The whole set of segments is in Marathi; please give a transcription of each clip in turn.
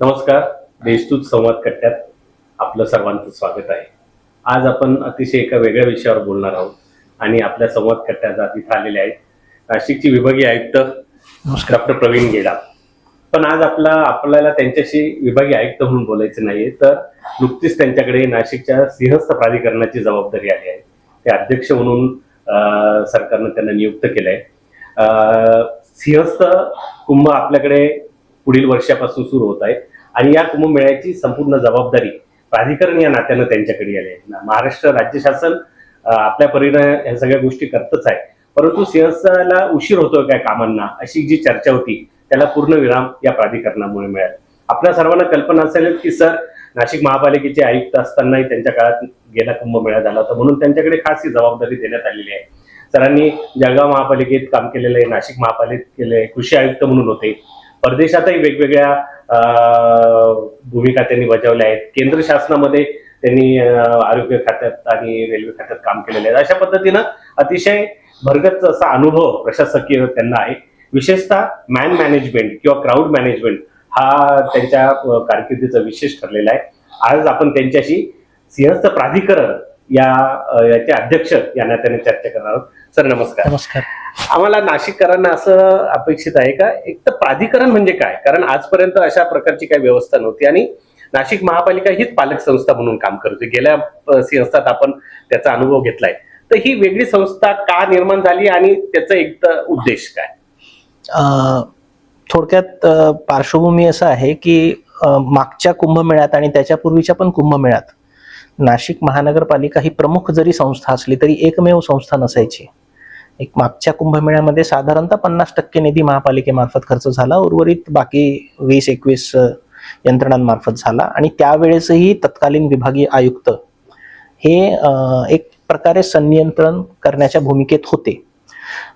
नमस्कार देशदूत संवाद कट्ट्यात आपलं सर्वांचं स्वागत आहे. आज आपण अतिशय एका वेगळ्या विषयावर बोलणार आहोत आणि आपल्या संवाद कट्ट्यात इथं आलेले आहेत. नाशिकची विभागीय आयुक्त डॉक्टर प्रवीण गेडा. पण आज आपला आपल्याला त्यांच्याशी विभागीय आयुक्त म्हणून बोलायचं नाहीये तर नुकतीच त्यांच्याकडे नाशिकच्या सिंहस्थ प्राधिकरणाची जबाबदारी आली आहे. ते अध्यक्ष म्हणून सरकारनं त्यांना नियुक्त केलंय. अं, सिंहस्थ कुंभ आपल्याकडे पुढील वर्षापासून सुरू होत आहे आणि या कुंभमेळ्याची संपूर्ण जबाबदारी प्राधिकरण या नात्यानं त्यांच्याकडे आली आहे. ना- महाराष्ट्र राज्य शासन आपल्या परीनं ह्या सगळ्या गोष्टी करतच आहे. परंतु सिंहस्थाला उशीर होतोय काय कामांना अशी जी चर्चा होती त्याला पूर्ण विराम या प्राधिकरणामुळे मिळाला. आपल्या सर्वांना कल्पना असेल की सर नाशिक महापालिकेचे आयुक्त असतानाही त्यांच्या काळात गेला कुंभमेळा झाला होता. म्हणून त्यांच्याकडे खास ही जबाबदारी देण्यात आलेली आहे. सरांनी जळगाव महापालिकेत काम केलेलं आहे नाशिक महापालिकेत केले कृषी आयुक्त म्हणून होते. परदेशातही वेगवेगळ्या भूमिका त्यांनी बजावल्या आहेत. केंद्र शासनामध्ये त्यांनी आरोग्य खात्यात आणि रेल्वे खात्यात काम केलेले आहे. अशा पद्धतीनं अतिशय भरगत असा अनुभव प्रशासकीय त्यांना आहे. विशेषतः मॅन मॅनेजमेंट किंवा क्राऊड मॅनेजमेंट हा त्यांच्या कारकिर्दीचा विशेष ठरलेला आहे. आज आपण त्यांच्याशी सिंहस्थ प्राधिकरण या याचे अध्यक्ष या नात्याने चर्चा करणार आहोत. सर नमस्कार. नमस्कार. आम्हाला नाशिककरांना असं अपेक्षित आहे का? एक तर प्राधिकरण म्हणजे काय? कारण आजपर्यंत अशा प्रकारची काही व्यवस्था नव्हती आणि नाशिक महापालिका हीच पालक संस्था म्हणून काम करते. गेल्या संस्थात आपण त्याचा अनुभव घेतलाय. तर ही वेगळी संस्था का निर्माण झाली आणि त्याचा एक तर उद्देश काय? अं, थोडक्यात पार्श्वभूमी असं आहे की मागच्या कुंभमेळ्यात आणि त्याच्यापूर्वीच्या पण कुंभमेळ्यात नाशिक महानगरपालिका ही प्रमुख जरी संस्था असली तरी एकमेव संस्था नसायची. एक मागच्या कुंभमेळ्यामध्ये साधारणतः पन्नास टक्के निधी महापालिकेमार्फत खर्च झाला. उर्वरित बाकी वीस एकवीस यंत्रणांमार्फत झाला. आणि त्यावेळेसही तत्कालीन विभागीय आयुक्त हे एक प्रकारे संनियंत्रण करण्याच्या भूमिकेत होते.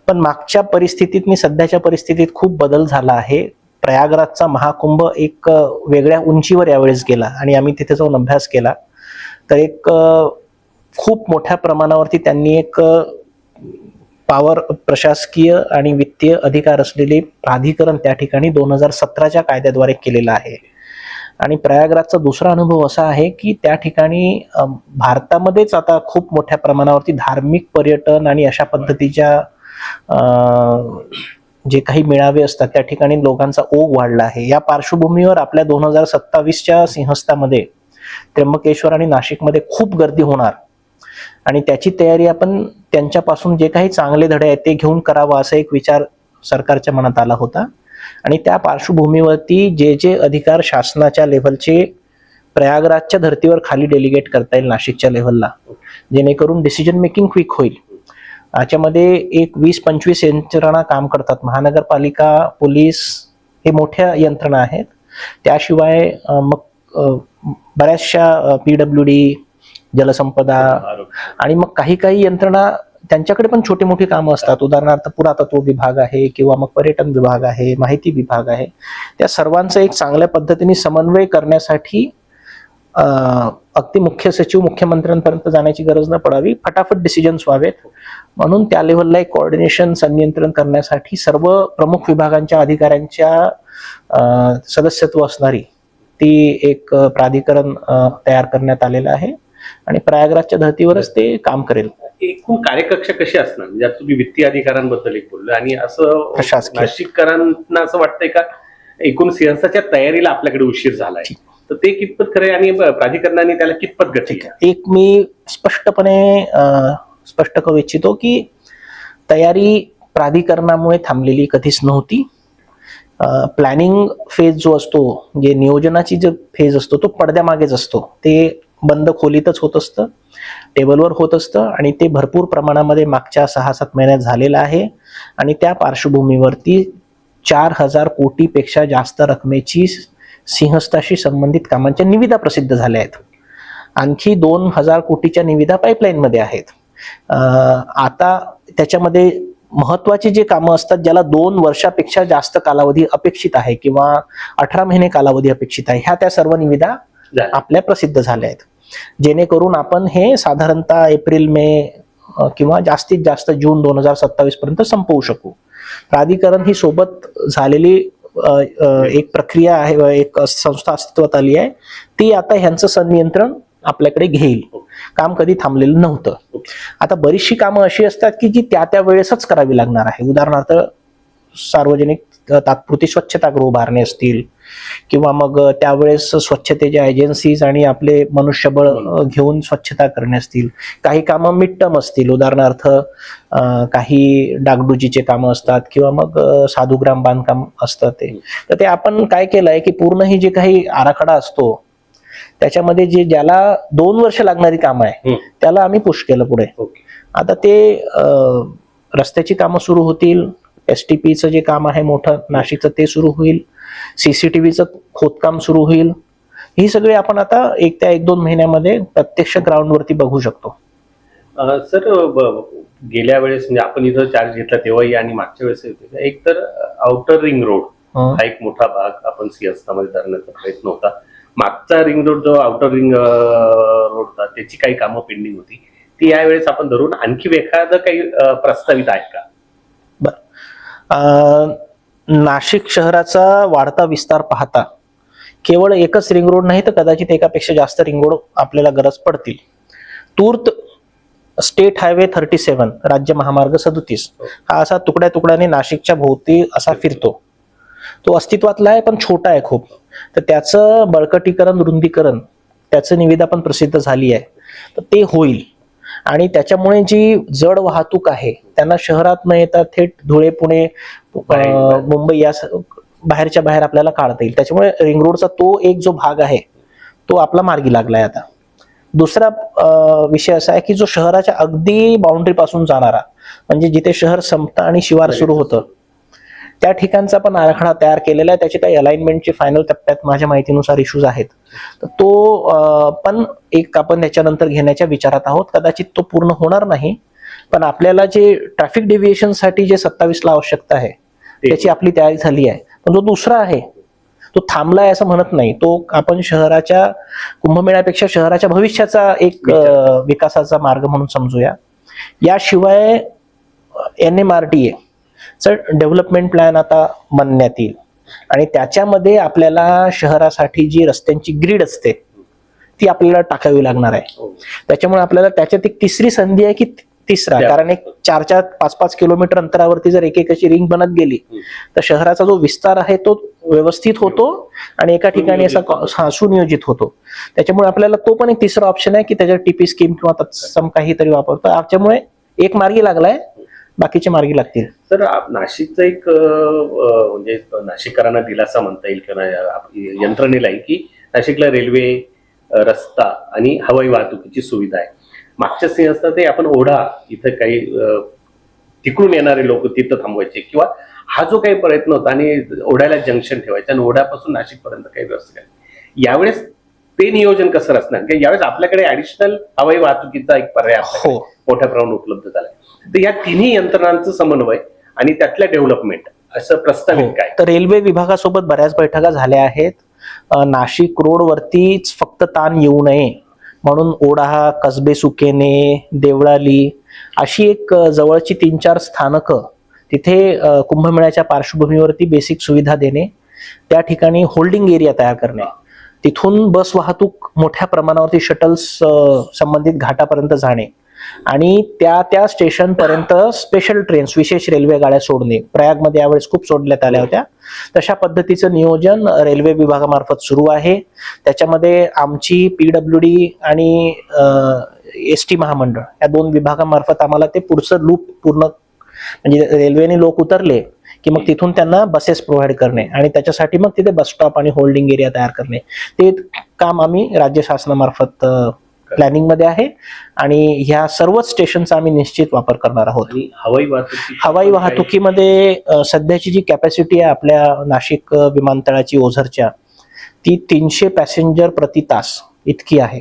पण मागच्या परिस्थितीत आणि सध्याच्या परिस्थितीत खूप बदल झाला आहे. प्रयागराजचा महाकुंभ एक वेगळ्या उंचीवर यावेळेस गेला आणि आम्ही तिथे जाऊन अभ्यास केला. तर एक खूप मोठ्या प्रमाणावरती त्यांनी एक पॉवर प्रशासकीय आणि वित्तीय अधिकार असलेले प्राधिकरण त्या ठिकाणी दोन हजार सतराच्या कायद्याद्वारे केलेलं आहे. आणि प्रयागराजचा दुसरा अनुभव असा आहे की त्या ठिकाणी भारतामध्येच आता खूप मोठ्या प्रमाणावरती धार्मिक पर्यटन आणि अशा पद्धतीच्या जे काही मेळावे असतात त्या ठिकाणी लोकांचा ओघ वाढला आहे. या पार्श्वभूमीवर आपल्या दोन हजार सत्तावीसच्या सिंहस्थामध्ये त्र्यंबकेश्वर आणि नाशिकमध्ये खूप गर्दी होणार. आणि त्याची तयारी आपण त्यांच्यापासून जे काही चांगले धडे आहेत ते घेऊन करावं असा एक विचार सरकारच्या मनात आला होता. आणि त्या पार्श्वभूमीवरती जे जे अधिकार शासनाच्या लेव्हलचे प्रयागराजच्या धर्तीवर खाली डेलिगेट करता येईल नाशिकच्या लेव्हलला जेणेकरून डिसिजन मेकिंग क्विक होईल. याच्यामध्ये एक वीस पंचवीस यंत्रणा काम करतात. महानगरपालिका पोलीस हे मोठ्या यंत्रणा आहेत. त्याशिवाय मग बऱ्याचशा पी डब्ल्यू डी जलसंपदा आणि मग काही काही यंत्रणा त्यांच्याकडे पण छोटी मोठी कामं असतात. उदाहरणार्थ पुरातत्व विभाग आहे किंवा मग पर्यटन विभाग आहे माहिती विभाग आहे. त्या सर्वांचं एक चांगल्या पद्धतीने समन्वय करण्यासाठी अगदी मुख्य सचिव मुख्यमंत्र्यांपर्यंत जाण्याची गरज न पडावी फटाफट डिसिजन्स व्हावेत. म्हणून त्या लेवलला एक कोऑर्डिनेशन संनियंत्रण करण्यासाठी सर्व प्रमुख विभागांच्या अधिकाऱ्यांच्या सदस्यत्व असणारी ती एक प्राधिकरण तयार करण्यात आलेलं आहे. आणि प्रयागराजच्या धर्तीवरच ते काम करेल. एकूण कार्यकक्ष कशी असणार? म्हणजे तुम्ही वित्तीय अधिकाऱ्यांबद्दल एक बोललो आणि असं. नाशिककरांना असं वाटतंय का एकूण सिंहस्थाच्या तयारीला आपल्याकडे उशीर झालाय? तर ते कितपत खरे आणि प्राधिकरणाने त्याला कितपत गती एक मी स्पष्टपणे स्पष्ट करू इच्छितो की तयारी प्राधिकरणामुळे थांबलेली कधीच नव्हती. प्लॅनिंग फेज जो असतो जे नियोजनाची जो फेज असतो तो पडद्यामागेच असतो. ते बंद खोलीतच होत असतं. टेबलवर होत असतं आणि ते भरपूर प्रमाणामध्ये मागच्या सहा सात महिन्यात झालेलं आहे. आणि त्या पार्श्वभूमीवरती चार हजार कोटीपेक्षा जास्त रकमेची सिंहस्थाशी संबंधित कामांच्या निविदा प्रसिद्ध झाल्या आहेत. आणखी दोन हजार कोटीच्या निविदा पाईपलाईनमध्ये आहेत. आता त्याच्यामध्ये महत्वाची जे कामं असतात ज्याला दोन वर्षापेक्षा जास्त कालावधी अपेक्षित आहे किंवा अठरा महिने कालावधी अपेक्षित आहे ह्या त्या सर्व निविदा. आपल्या प्रसिद्ध झाल्या आहेत. जेणेकरून आपण हे साधारणतः एप्रिल मे किंवा जास्तीत जास्त जून दोन हजार सत्तावीस पर्यंत संपवू शकू. प्राधिकरण ही सोबत झालेली एक प्रक्रिया आहे एक संस्था अस्तित्वात आली आहे. ती आता ह्यांचं संनियंत्रण आपल्याकडे घेईल. काम कधी थांबलेलं नव्हतं. आता बरीचशी कामं अशी असतात की जी त्या त्या वेळेसच करावी लागणार आहे. उदाहरणार्थ सार्वजनिक तात्पुरती स्वच्छतागृह उभारणे असतील किंवा मग त्यावेळेस स्वच्छतेच्या एजन्सीज आणि आपले मनुष्यबळ घेऊन स्वच्छता करणे असतील. काही कामं मिड टर्म असतील. उदाहरणार्थ काही डागडुजीचे कामं असतात किंवा मग साधुग्राम बांधकाम असतं ते. तर ते आपण काय केलंय की पूर्ण ही जे काही आराखडा असतो त्याच्यामध्ये जे ज्याला दोन वर्ष लागणारी कामं आहे. त्याला आम्ही पुश केलं पुढे. आता ते रस्त्याची कामं सुरू होतील एस टी पीचं जे काम आहे मोठं नाशिकचं ते सुरू होईल. सीसीटीव्हीचं खोदकाम सुरू होईल. ही सगळी आपण आता एक त्या एक दोन महिन्यामध्ये प्रत्यक्ष ग्राउंडवरती बघू शकतो. सर गेल्या वेळेस म्हणजे आपण इथं चार्ज घेतला तेव्हाही आणि मागच्या वेळेस एक तर आउटर रिंग रोड हा. एक मोठा भाग आपण सिंहस्थामध्ये धरण्याचा प्रयत्न होता. मागचा रिंग रोड जो आउटर रिंग रोड होता त्याची काही कामं पेंडिंग होती. ती यावेळेस आपण धरून आणखी एखादं काही प्रस्तावित आहे का? नाशिक शहराचा वाढता विस्तार पाहता केवळ एकच रिंग रोड नाही तर कदाचित एकापेक्षा जास्त रिंग रोड आपल्याला गरज पडतील. तूर्त स्टेट हायवे थर्टी सेवन राज्य महामार्ग सदोतीस. हा असा तुकड्या तुकड्याने नाशिकच्या भोवती असा फिरतो. तो अस्तित्वातला आहे पण छोटा आहे खूप. तर त्याचं बळकटीकरण रुंदीकरण त्याचं निविदा पण प्रसिद्ध झाली आहे. तर ते होईल. आणि त्याच्यामुळे जी जड वाहतूक आहे त्यांना शहरात न येता थेट धुळे पुणे मुंबई या बाहेरच्या बाहेर आपल्याला काढता येईल. त्याच्यामुळे रिंग रोडचा तो एक जो भाग आहे तो आपला मार्गी लागलाय आता. दुसरा विषय असा आहे की जो शहराच्या अगदी बाउंड्री पासून जाणारा म्हणजे जिथे शहर संपतं आणि शिवार सुरू होतं त्या ठिकाणचा पण आराखडा तयार केलेला आहे. त्याचे काही अलाइनमेंटचे फायनल टप्प्यात माझ्या माहितीनुसार इश्यूज आहेत. तर तो पण एक आपण त्याच्यानंतर घेण्याच्या विचारात आहोत. कदाचित तो पूर्ण होणार नाही. पण आपल्याला जे ट्रॅफिक डेव्हिएशनसाठी जे सत्तावीस ला आवश्यकता आहे त्याची आपली तयारी झाली आहे. पण जो दुसरा आहे तो थांबलाय असं म्हणत नाही. तो आपण शहराच्या कुंभमेळ्यापेक्षा शहराच्या भविष्याचा एक विकासाचा मार्ग म्हणून समजूया. याशिवाय एन एम आर टी चं डेव्हलपमेंट प्लॅन आता बनण्यात येईल. आणि त्याच्यामध्ये आपल्याला शहरासाठी जी रस्त्यांची ग्रीड असते ती आपल्याला टाकावी लागणार आहे. हो. त्याच्यामुळे आपल्याला त्याच्यात एक तिसरी संधी आहे की तिसरा. कारण एक चार चार पाच पाच किलोमीटर अंतरावरती जर एक एक अशी रिंग बनत गेली. तर शहराचा जो विस्तार आहे तो व्यवस्थित होतो आणि एका ठिकाणी असा सुनियोजित हा सुनियोजित होतो. त्याच्यामुळे आपल्याला तो पण एक तिसरा ऑप्शन आहे की त्याच्यात टीपी स्कीम किंवा तत्सम काहीतरी वापरतो. त्याच्यामुळे एक मार्गी लागलाय. बाकीचे मार्गी लागतील. तर नाशिकचं एक म्हणजे नाशिककरांना दिलासा म्हणता येईल किंवा यंत्रणेलाही की नाशिकला रेल्वे रस्ता आणि हवाई वाहतुकीची सुविधा आहे. मागच्या सिंहस्थात ते आपण ओढा इथं काही तिकडून येणारे लोक तिथं थांबवायचे किंवा हा जो काही प्रयत्न होता आणि ओढ्याला जंक्शन ठेवायचं आणि ओढ्यापासून नाशिक पर्यंत काही व्यवस्था करायची यावेळेस ते नियोजन कसं असणार यावेळेस आपल्याकडे ऍडिशनल हवाई वाहतुकीचा एक पर्याय हो. मोठ्या प्रमाणात उपलब्ध झालाय. तर या तिन्ही यंत्रणांचं समन्वय आणि त्यातल्या डेव्हलपमेंट असं प्रस्तावित हो. काय? तर रेल्वे विभागासोबत बऱ्याच बैठका झाल्या आहेत. नाशिक रोडवरतीच फक्त ताण येऊ नये म्हणून ओढा कसबे सुकेने देवळाली अशी एक जवळची तीन चार स्थानकं तिथे कुंभमेळ्याच्या पार्श्वभूमीवरती बेसिक सुविधा देणे त्या ठिकाणी होल्डिंग एरिया तयार करणे. तिथून बस वाहतूक मोठ्या प्रमाणावरती शटल्स संबंधित घाटापर्यंत जाणे. आणि त्या त्या स्टेशन पर्यंत स्पेशल ट्रेन्स विशेष रेल्वे गाड्या सोडणे. प्रयागमध्ये यावेळेस खूप सोडण्यात आल्या होत्या. तशा पद्धतीचं नियोजन रेल्वे विभागामार्फत सुरू आहे. त्याच्यामध्ये आमची पीडब्ल्यू डी आणि एस टी महामंडळ या दोन विभागामार्फत आम्हाला ते पुढचं लूप पूर्ण म्हणजे रेल्वेने लोक उतरले की मग तिथून त्यांना बसेस प्रोव्हाइड करणे आणि त्याच्यासाठी मग तिथे बस स्टॉप आणि होल्डिंग एरिया तयार करणे. ते काम आम्ही राज्य शासनामार्फत प्लॅनिंगमध्ये आहे. आणि ह्या सर्वच स्टेशनचा आम्ही निश्चित वापर करणार आहोत. हवाई वाहतुकी हवाई वाहतुकीमध्ये सध्याची जी कॅपॅसिटी आहे आपल्या नाशिक विमानतळाची ओझरच्या ती तीनशे पॅसेंजर प्रति तास इतकी आहे.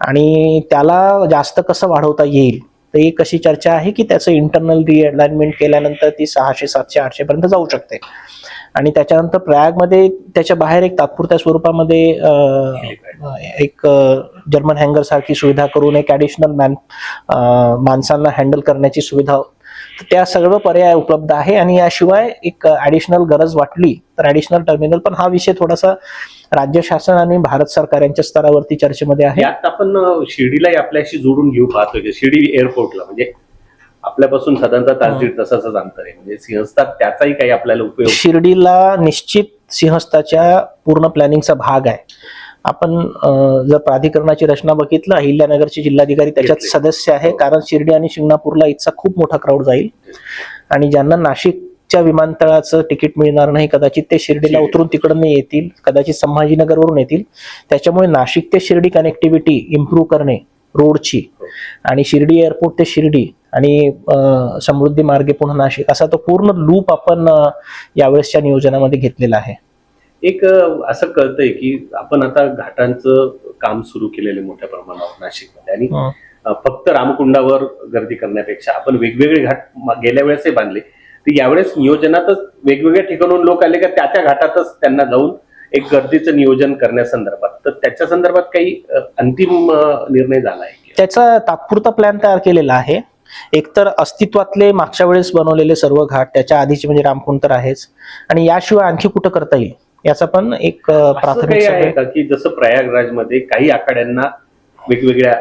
आणि त्याला जास्त कसं वाढवता येईल? तर एक अशी चर्चा आहे की त्याचं इंटरनल रिअलाइनमेंट केल्यानंतर ती सहाशे सातशे आठशे पर्यंत जाऊ शकते. आणि त्याच्यानंतर प्रयागमध्ये त्याच्या बाहेर एक तात्पुरत्या स्वरूपामध्ये एक जर्मन हँगर सारखी सुविधा करून एक ऍडिशनल मॅन माणसांना हँडल करण्याची सुविधा. तर त्या सर्व पर्याय उपलब्ध आहे आणि याशिवाय एक ऍडिशनल गरज वाटली तर ऍडिशनल टर्मिनल पण हा विषय थोडासा राज्य शासन आणि भारत सरकार यांच्या स्तरावरती चर्चेमध्ये आहे. यात आपण अ, शिर्डीलाही आपल्याशी जोडून घेऊ पाहतोय शिर्डी एअरपोर्टला म्हणजे आपल्यापासून साधारणतः तास दीड तासाचं अंतर आहे. म्हणजे सिंहस्थात त्याचाही काही आपल्याला उपयोग शिर्डीला निश्चित सिंहस्थाच्या पूर्ण प्लॅनिंगचा भाग आहे. आपण जर प्राधिकरणाची रचना बघितलं अहिल्यानगरचे जिल्हाधिकारी त्याच्यात. सदस्य आहे. कारण शिर्डी आणि शिंगणापूरला इथचा खूप मोठा क्राऊड जाईल. आणि ज्यांना नाशिकच्या विमानतळाचं तिकीट मिळणार नाही कदाचित ते शिर्डीला शिर्डी. उतरून तिकडनं येतील कदाचित संभाजीनगरवरून येतील. त्याच्यामुळे नाशिक ते शिर्डी कनेक्टिव्हिटी इम्प्रूव्ह करणे रोडची. आणि शिर्डी एअरपोर्ट ते शिर्डी आणि समृद्धी मार्गे पुन्हा नाशिक असा तो पूर्ण लूप आपण यावेळेसच्या नियोजनामध्ये घेतलेला आहे. एक असं कळतंय की आपण आता घाटांचं काम सुरू केलेलं मोठ्या प्रमाणावर नाशिकमध्ये. आणि फक्त रामकुंडावर गर्दी करण्यापेक्षा आपण वेगवेगळे घाट गेल्या वेळेसही बांधले. तर यावेळेस नियोजनातच वेगवेगळ्या ठिकाणून लोक आले का त्या त्या घाटातच त्यांना जाऊन एक गर्दीचं नियोजन करण्यासंदर्भात तर त्याच्या संदर्भात काही अंतिम निर्णय झाला आहे त्याचा तात्पुरता प्लॅन तयार केलेला आहे. एकतर अस्तित्वातले मागच्या वेळेस बनवलेले सर्व घाट त्याच्या आधीचे म्हणजे रामकुंड तर आहेच. आणि याशिवाय आणखी कुठं करता येईल? याचा पण एक प्राथमिक आहे का की जसं प्रयागराजमध्ये काही आखाड्यांना वेगवेगळ्या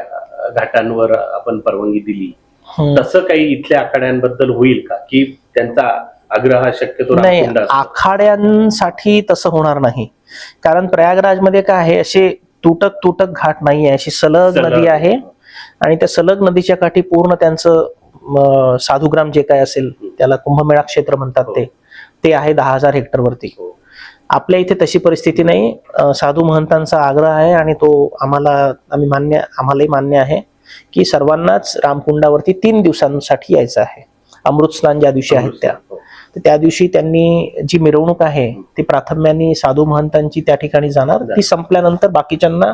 घाटांवर आपण परवानगी दिली. तसं काही इथल्या आखाड्यांबद्दल होईल का? की त्यांचा आग्रह हा शक्यतो नाही? आखाड्यांसाठी तसं होणार नाही. कारण प्रयागराजमध्ये काय आहे असे तुटक तुटक घाट नाही आहे अशी सलग. नदी आहे. आणि त्या सलग नदीच्या काठी पूर्ण त्यांचं साधुग्राम जे काय असेल त्याला कुंभमेळा क्षेत्र म्हणतात ते. ते आहे दहा हजार हेक्टर वरती. हो. आपल्या इथे तशी परिस्थिती नाही. साधू महंतांचा आग्रह आहे आणि तो आम्हाला आम्ही मान्य आम्हालाही मान्य आहे. की सर्वांनाच रामकुंडावरती तीन दिवसांसाठी यायचं आहे अमृत स्नान ज्या दिवशी आहेत त्या हो. तर त्या दिवशी त्यांनी जी मिरवणूक आहे ती प्राथम्याने साधू महंतांची त्या ठिकाणी जाणार ती संपल्यानंतर बाकीच्यांना.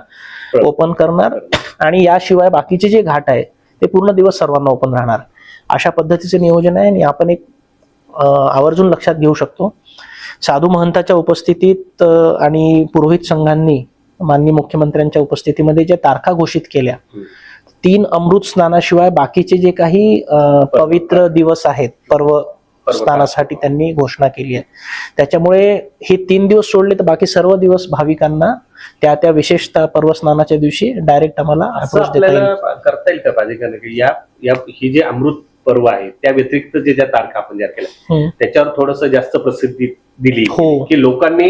ओपन करणार आणि याशिवाय बाकीचे जे घाट आहे ते पूर्ण दिवस सर्वांना ओपन राहणार अशा पद्धतीचे नियोजन आहे आणि आपण एक आवर्जून लक्षात घेऊ शकतो साधू महंताच्या उपस्थितीत आणि पुरोहित संघांनी माननीय मुख्यमंत्र्यांच्या उपस्थितीमध्ये ज्या तारखा घोषित केल्या. तीन अमृत स्नानाशिवाय बाकीचे जे काही पवित्र दिवस आहेत पर्व स्नानासाठी त्यांनी घोषणा केली आहे त्याच्यामुळे हे तीन दिवस सोडले तर बाकी सर्व दिवस भाविकांना त्या त्या विशेषतः पर्व स्नानाच्या दिवशी डायरेक्ट आम्हाला करता येईल का प्राधिकरण या या ही जे अमृत पर्व आहे त्या व्यतिरिक्त जे ज्या तारखा आपण ज्या केल्या. त्याच्यावर थोडस जास्त प्रसिद्धी दिली हो. की लोकांनी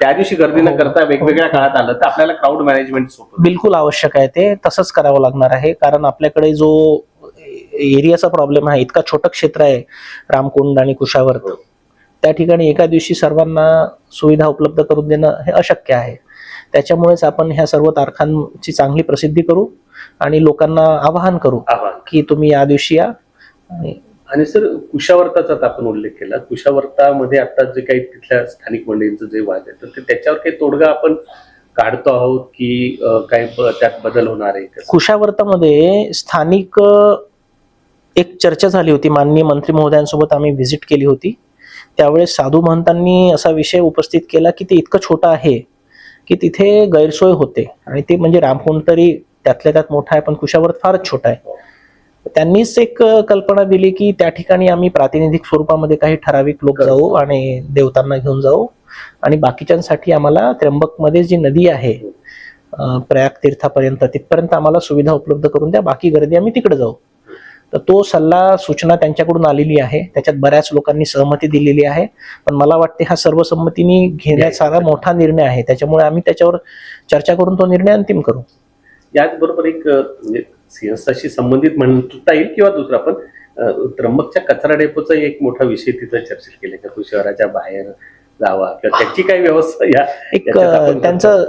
त्या दिवशी गर्दी न हो. करता वेगवेगळ्या काळात आलं तर आपल्याला क्राऊड मॅनेजमेंट सोपं बिलकुल आवश्यक आहे ते. तसंच करावं लागणार आहे. कारण आपल्याकडे जो एरियाचा प्रॉब्लेम आहे इतका छोटं क्षेत्र आहे रामकुंड आणि कुशावर्त हो. त्या ठिकाणी एका दिवशी सर्वांना सुविधा उपलब्ध करून देणं हे अशक्य आहे. त्याच्यामुळेच आपण ह्या सर्व तारखांची चांगली प्रसिद्धी करू आणि लोकांना आवाहन करू की तुम्ही या दिवशी या आणि आणि सर कुशावर्ताचा आपण उल्लेख केला. कुशावर्तामध्ये आता जे काही तिथल्या स्थानिक मंडळींचं जे वाद आहे तर ते त्याच्यावर काही तोडगा आपण काढतो आहोत की काय काही त्यात बदल होणार आहे कुशावर्तामध्ये स्थानिक एक चर्चा झाली होती. माननीय मंत्री महोदयांसोबत आम्ही व्हिजिट केली होती. त्यावेळेस साधू महंतांनी असा विषय उपस्थित केला की ते इतकं छोटं आहे की तिथे गैरसोय होते. आणि ते म्हणजे रामकुंड तरी त्यातल्या त्यात मोठा आहे पण कुशावर्त फारच छोटा आहे. त्यांनीच एक कल्पना दिली की त्या ठिकाणी आम्ही प्रातिनिधिक स्वरूपामध्ये काही ठराविक लोक जाऊ आणि देवतांना घेऊन जाऊ. आणि बाकीच्यांसाठी आम्हाला त्र्यंबकमध्ये जी नदी आहे प्रयाग तीर्थापर्यंत तिथपर्यंत आम्हाला सुविधा उपलब्ध करून द्या. बाकी गर्दी आम्ही तिकडे जाऊ. तर तो सल्ला सूचना त्यांच्याकडून आलेली आहे. त्याच्यात बऱ्याच लोकांनी सहमती दिलेली आहे. पण मला वाटते हा सर्वसंमतीने घेण्याचा मोठा निर्णय आहे. त्याच्यामुळे आम्ही त्याच्यावर चर्चा करून तो निर्णय अंतिम करू. याचबरोबर एक म्हणजे सिंहस्थाशी संबंधित म्हणता येईल किंवा दुसरा पण त्र्यंबकच्या कचरा डेपोचा एक मोठा विषय तिथं चर्चेत केला का तो शहराच्या बाहेर जावा किंवा त्याची काही व्यवस्था या एक त्यांचं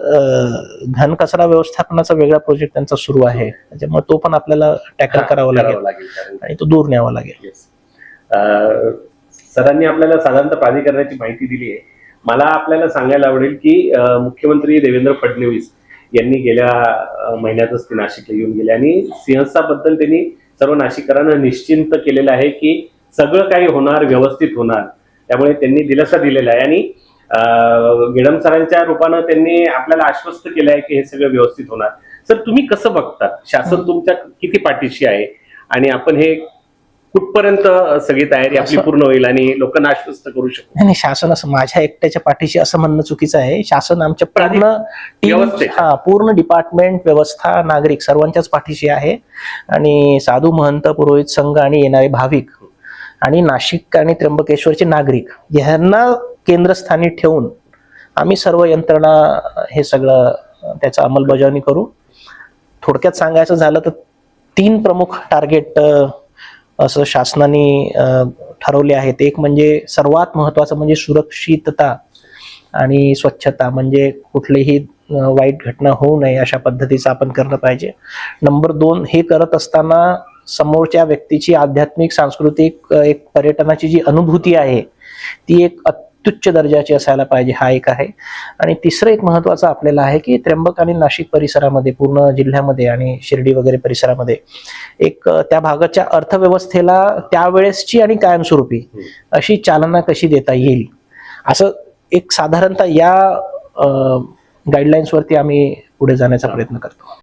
घन कचरा व्यवस्थापनाचा वेगळा प्रोजेक्ट त्यांचा सुरू आहे. त्याच्यामुळे तो पण आपल्याला टॅकल करावा लागेल. आणि तो दूर न्यावा लागेल. सरांनी आपल्याला साधारणतः प्राधिकरणाची माहिती दिली आहे. मला आपल्याला सांगायला आवडेल की मुख्यमंत्री देवेंद्र फडणवीस यांनी गेल्या महिन्यातच ते नाशिकला येऊन गेले. आणि सिंहस्थाबद्दल त्यांनी सर्व नाशिककरांना निश्चिंत केलेलं आहे की सगळं काही होणार व्यवस्थित होणार. त्यामुळे त्यांनी दिलासा दिलेला आहे. आणि अं, सरांच्या रूपानं त्यांनी आपल्याला आश्वस्त केलं आहे की हे सगळं व्यवस्थित होणार. सर तुम्ही कसं बघता? शासन तुमच्या किती पाठीशी आहे? आणि आपण हे कुठपर्यंत सगळी तयारी आपली पूर्ण होईल आणि लोकांना आश्वस्त करू शकू नाही शासन असं माझ्या एकट्याच्या पाठीशी असं म्हणणं चुकीचं आहे. शासन आमच्या पूर्ण टीम व्यवस्थेच्या. हा पूर्ण डिपार्टमेंट व्यवस्था नागरिक सर्वांच्याच पाठीशी आहे. आणि साधू महंत पुरोहित संघ आणि येणारे भाविक आणि नाशिक आणि त्र्यंबकेश्वरचे नागरिक यांना केंद्रस्थानी ठेवून आम्ही सर्व यंत्रणा हे सगळं त्याचं अंमलबजावणी करू. थोडक्यात सांगायचं झालं तर तीन प्रमुख टार्गेट असं शासनाने ठरवले आहेत. एक म्हणजे सर्वात महत्वाचं म्हणजे सुरक्षितता आणि स्वच्छता म्हणजे कुठलीही वाईट घटना होऊ नये अशा पद्धतीचं आपण करणं पाहिजे. नंबर दोन हे करत असताना समोरच्या व्यक्तीची आध्यात्मिक सांस्कृतिक एक पर्यटनाची जी अनुभूती आहे ती एक अत्युच्च दर्जाची असायला पाहिजे हा एक आहे. आणि तिसरं एक महत्वाचं आपल्याला आहे की त्र्यंबक आणि नाशिक परिसरामध्ये पूर्ण जिल्ह्यामध्ये आणि शिर्डी वगैरे परिसरामध्ये एक त्या भागाच्या अर्थव्यवस्थेला त्यावेळेसची आणि कायमस्वरूपी अशी चालना कशी देता येईल? असं एक साधारणतः या गाईडलाईन्सवरती आम्ही पुढे जाण्याचा प्रयत्न करतो.